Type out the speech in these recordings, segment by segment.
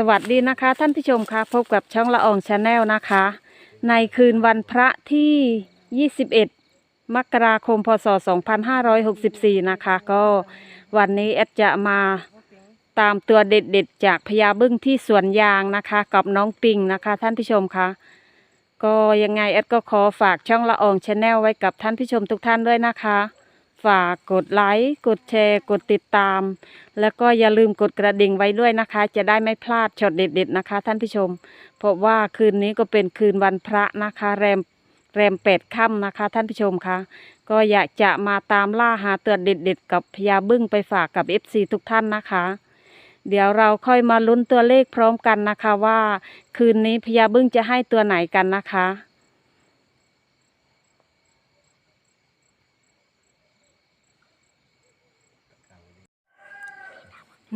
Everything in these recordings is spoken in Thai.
สวัสดีนะคะ ท่านผู้ชมคะพบกับช่องละอองชาแนลนะคะ ในคืนวันพระที่ 21 มกราคมพศ 2564 นะคะ ก็วันนี้แอดจะมาตามตัวเด็ดๆ จากพญาบึ้งที่สวนยางนะคะ กับน้องปิงนะคะ ท่านผู้ชมคะก็ยังไงแอดก็ขอฝากช่องละอองชาแนลไว้กับท่านผู้ชมทุกท่านด้วยนะคะ ฝากกดไลค์ กดแชร์ กดติดตาม แล้วก็อย่าลืมกดกระดิ่งไว้ด้วยนะคะ จะได้ไม่พลาดช็อตเด็ดๆนะคะ ท่านผู้ชม เพราะว่าคืนนี้ก็เป็นคืนวันพระนะคะ แรมแรมเป็ดค่ำนะคะ ท่านผู้ชมคะก็อยากจะมาตามล่าหาตัวเด็ดๆกับพญาบึ้งไปฝากกับ FC ทุกท่านนะคะ เดี๋ยวเราค่อยมาลุ้นตัวเลขพร้อมกันนะคะว่า คืนนี้พญาบึ้งจะให้ตัวไหนกันนะคะ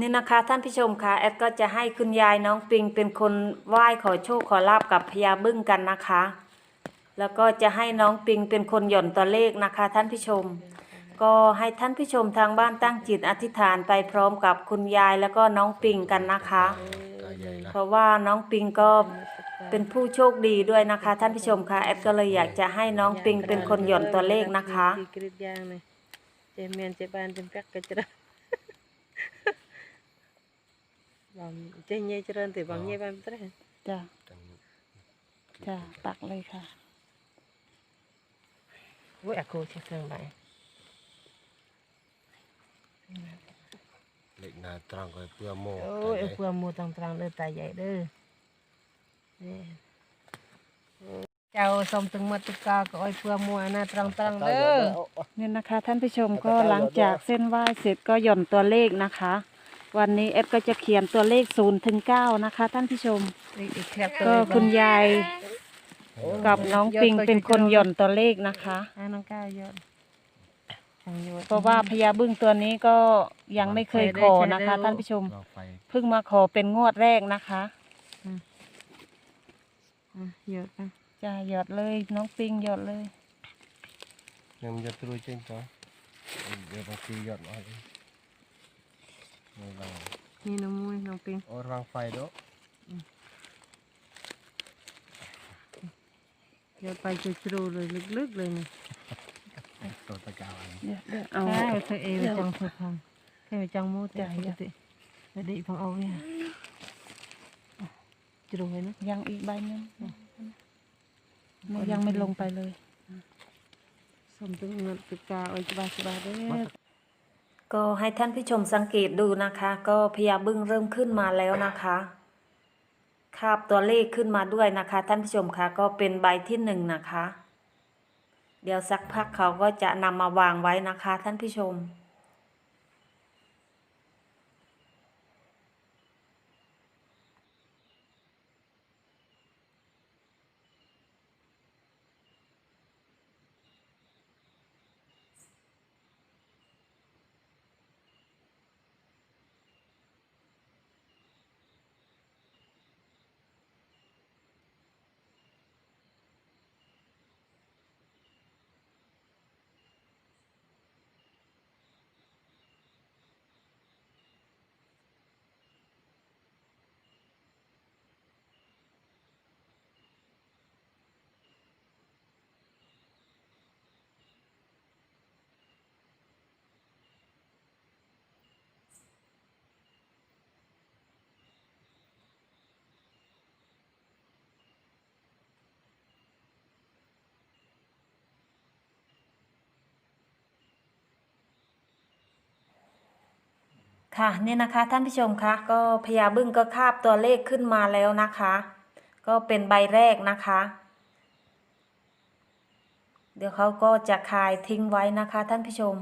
นี่นะคะท่านผู้ชมคะแอดก็จะให้คุณยายน้องปิงเป็นคนไหว้ขอโชคขอลาบกับพญาบึ้งกันนะคะ แล้วก็จะให้น้องปิงเป็นคนหย่อนตัวเลขนะคะ ท่านผู้ชม ก็ให้ท่านผู้ชมทางบ้านตั้งจิตอธิษฐานไปพร้อมกับคุณยายแล้วก็น้องปิงกันนะคะ เพราะว่าน้องปิงก็เป็นผู้โชคดีด้วยนะคะ ท่านผู้ชมคะแอดก็เลยอยากจะให้น้องปิงเป็นคนหย่อนตัวเลขนะคะเจมียนเจบานเป็แป๊กกระจ บางเจเยเจริญแต่บางเยบางตรจ้าจ้าตักเลยค่ะวุ้ยอากูเชิงไปเล็กนาตรังก็เพื่อโมโอ้ยเพื่อโมตรังตรังเลยตาใหญ่เด้อเจ้าสมถึงมาตุกาก็อ้อยเพื่อมัวนาตรังตรังเด้อเนี่ยนะคะ ท่านผู้ชมก็หลังจากเส้นไหว้เสร็จก็หย่อนตัวเลขนะคะ วันนี้เอฟก็จะเขียนตัวเลขศูนย์ถึงเก้านะคะ ท่านผู้ชม ก็คุณยายกับน้องปิงเป็นคนหย่อนตัวเลขนะคะน้องก้าวย่อนเพราะว่าพญาบึ้งตัวนี้ก็ยังไม่เคยขอนะคะ ท่านผู้ชมเพิ่งมาขอเป็นงวดแรกนะคะหยดะจ้าหยดเลย น้องปิงหยอดเลยยังหยดตรวยจริงจ้ะเดี๋ยวบางทีหยดน้อย นี่บางนี่น้องมุ้น้องปิงโอ้ระวังไฟด้วยเดี๋ยวไปจะครูเลยลึกๆเลยนะตัวตะกาวเอาใช่เธอเองจังเธอทำเธอจังมูใจกันสิไปดีพังเอาเนี่ยจะลงไปนะยังอีกใบนึงยังไม่ลงไปเลยสมตึงเงินตึกกาอ้อยสบายสบาเด้ ก็ให้ท่านผู้ชมสังเกตดูนะคะ ก็พยาบึ้งเริ่มขึ้นมาแล้วนะคะคาบตัวเลขขึ้นมาด้วยนะคะ ท่านผู้ชมคะก็เป็นใบที่หนึ่งนะคะ เดี๋ยวสักพักเขาก็จะนำมาวางไว้นะคะ ท่านผู้ชม ค่ะเนี่ยนะคะท่านผู้ชมคะก็พญาบึ้งก็คาบตัวเลขขึ้นมาแล้วนะคะ ก็เป็นใบแรกนะคะ เดี๋ยวเขาก็จะคายทิ้งไว้นะคะท่านผู้ชม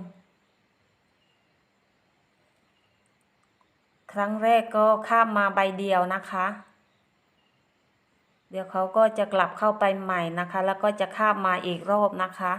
ครั้งแรกก็คาบมาใบเดียวนะคะ เดี๋ยวเขาก็จะกลับเข้าไปใหม่นะคะ แล้วก็จะคาบมาอีกรอบนะคะ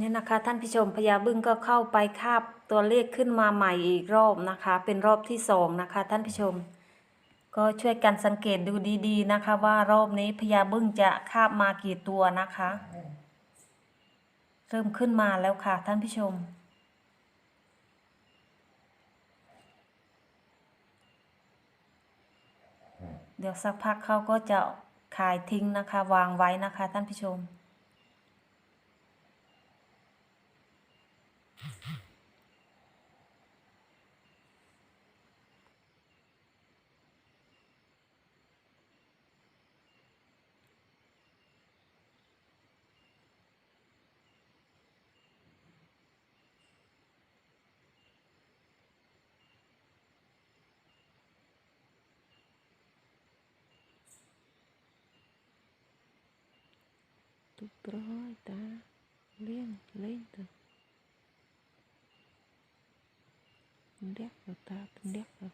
นี่นะคะท่านผู้ชมพญาบึ้งก็เข้าไปคาบตัวเลขขึ้นมาใหม่อีกรอบนะคะ เป็นรอบที่สองนะคะ ท่านผู้ชม ก็ช่วยกันสังเกตดูดีๆนะคะ ว่ารอบนี้พญาบึ้งจะคาบมากี่ตัวนะคะ เริ่มขึ้นมาแล้วค่ะท่านผู้ชมเดี๋ยวสักพักเขาก็จะขายทิ้งนะคะ วางไว้นะคะ ท่านผู้ชม tu prota lento tuh. Lên từ đét vào ta đét vào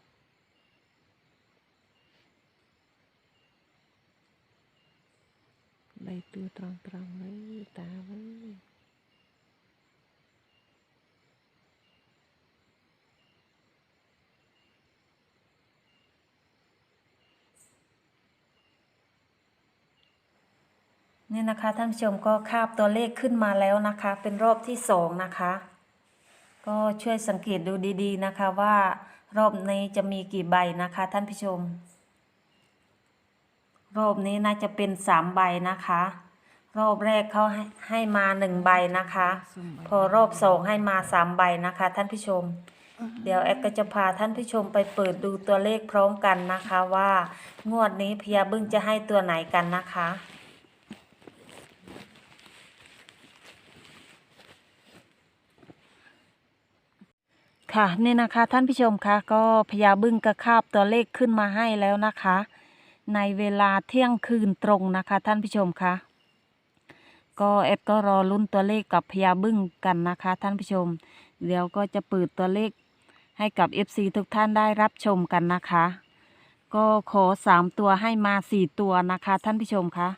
đây tua tròn tròn với ta với นี่นะคะท่านผู้ชมก็คาบตัวเลขขึ้นมาแล้วนะคะ เป็นรอบที่สองนะคะ ก็ช่วยสังเกตดูดีๆนะคะว่ารอบนี้จะมีกี่ใบนะคะท่านผู้ชม รอบนี้น่าจะเป็นสามใบนะคะ รอบแรกเขาให้ให้มาหนึ่งใบนะคะ พอรอบสองให้มาสามใบนะคะ ท่านผู้ชม เดี๋ยวแอดก็จะพาท่านผู้ชมไปเปิดดูตัวเลขพร้อมกันนะคะว่า งวดนี้พญาบึ้งจะให้ตัวไหนกันนะคะ ค่ะนี่นะคะท่านผู้ชมคะก็พญาบึ้งกระคาบตัวเลขขึ้นมาให้แล้วนะคะ ในเวลาเที่ยงคืนตรงนะคะ ท่านผู้ชมคะก็เอ็ดก็รอลุ้นตัวเลขกับพญาบึ้งกันนะคะ ท่านผู้ชม เดี๋ยวก็จะเปิดตัวเลขให้กับ FC ทุกท่านได้รับชมกันนะคะ ก็ขอสามตัวให้มาสี่ตัวนะคะ ท่านผู้ชมคะ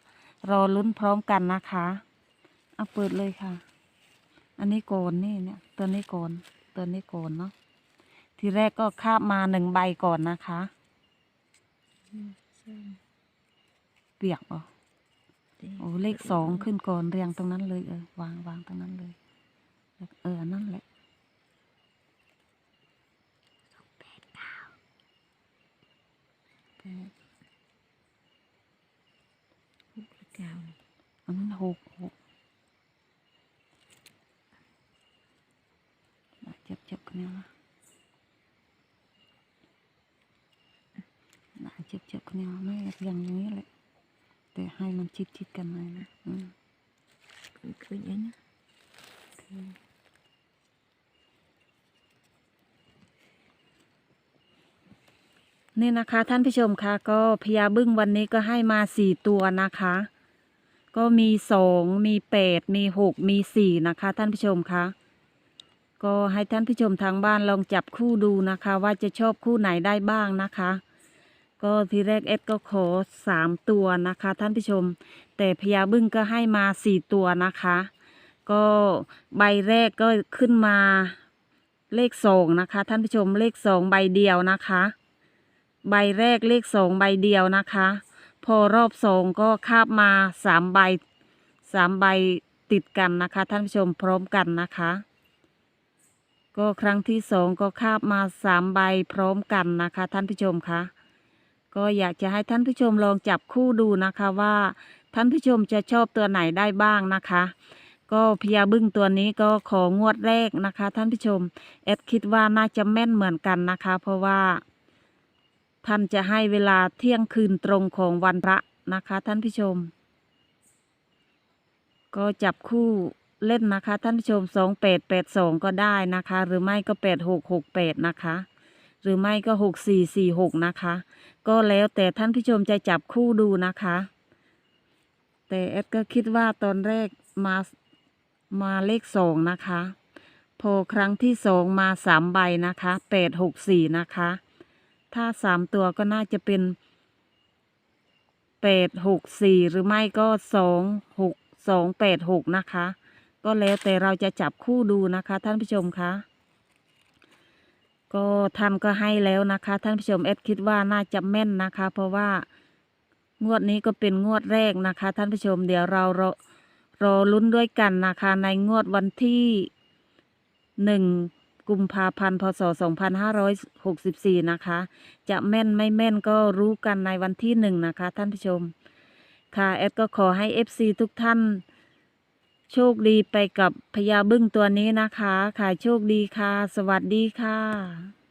รอลุ้นพร้อมกันนะคะเอาเปิดเลยค่ะ อันนี้โกนนี่เนี่ยตัวนี้โกน ตัวนี้โกนเนาะทีแรกก็คาบมาหนึ่งใบก่อนนะคะเปียกเหรอโอ้เลขสองขึ้นก่อนเรียงตรงนั้นเลยเออวางวางตรงนั้นเลย เออนั่นแหละ cao อันนั้นหกหกอะเจ็บเจ็บกันเนี่ยนะน่ะเจ็บเจ็บกันเนี่ยไม่เรียงอย่างนี้แหละแต่ให้มันชิดชิดกันหน่อยนะอืม khơi khơi ấy nhá นี่นะคะท่านผู้ชมคะก็พญาบึ้งวันนี้ก็ให้มาสี่ตัวนะคะ ก็มีสองมีแปดมีหกมีสี่นะคะ ท่านผู้ชมคะ ก็ให้ท่านผู้ชมทางบ้านลองจับคู่ดูนะคะ ว่าจะชอบคู่ไหนได้บ้างนะคะ ก็ทีแรกเอ็ดก็ขอสามตัวนะคะ ท่านผู้ชม แต่พญาบึ้งก็ให้มาสี่ตัวนะคะ ก็ใบแรกก็ขึ้นมาเลขสองนะคะ ท่านผู้ชมเลขสองใบเดียวนะคะ ใบแรกเลขสองใบเดียวนะคะ พอรอบสองก็คาบมาสามใบสามใบติดกันนะคะ ท่านผู้ชมพร้อมกันนะคะ ก็ครั้งที่สองก็คาบมาสามใบพร้อมกันนะคะ ท่านผู้ชมคะก็อยากจะให้ท่านผู้ชมลองจับคู่ดูนะคะว่าท่านผู้ชมจะชอบตัวไหนได้บ้างนะคะ ก็พญาบึ้งตัวนี้ก็ของวดแรกนะคะ ท่านผู้ชมแอดคิดว่าน่าจะแม่นเหมือนกันนะคะ เพราะว่า ท่านจะให้เวลาเที่ยงคืนตรงของวันพระนะคะ ท่านผู้ชม ก็จับคู่ เล่นนะคะ ท่านผู้ชมสองแปดแปดสองก็ได้นะคะ หรือไม่ก็แปดหกหกแปดนะคะ หรือไม่ก็หกสี่สี่หกนะคะ ก็แล้วแต่ท่านผู้ชมจะจับคู่ดูนะคะ แต่แอดก็คิดว่าตอนแรกมามาเลขสองนะคะ พอครั้งที่สองมาสามใบนะคะแปดหกสี่นะคะ ถ้าสามตัวก็น่าจะเป็นแปดหกสี่หรือไม่ก็สองหกสองแปดหกนะคะ ก็แล้วแต่เราจะจับคู่ดูนะคะท่านผู้ชมคะก็ท่านก็ให้แล้วนะคะ ท่านผู้ชมแอดคิดว่าน่าจะแม่นนะคะ เพราะว่างวดนี้ก็เป็นงวดแรกนะคะ ท่านผู้ชมเดี๋ยวเรารอรอลุ้นด้วยกันนะคะ ในงวดวันที่หนึ่งกุมภาพันธ์พศ 2564 นะคะ จะแม่นไม่แม่นก็รู้กันในวันที่หนึ่งนะคะ ท่านผู้ชม ค่ะแอดก็ขอให้ FC ทุกท่าน โชคดีไปกับพญาบึ้งตัวนี้นะคะ ค่ะโชคดีค่ะ สวัสดีค่ะ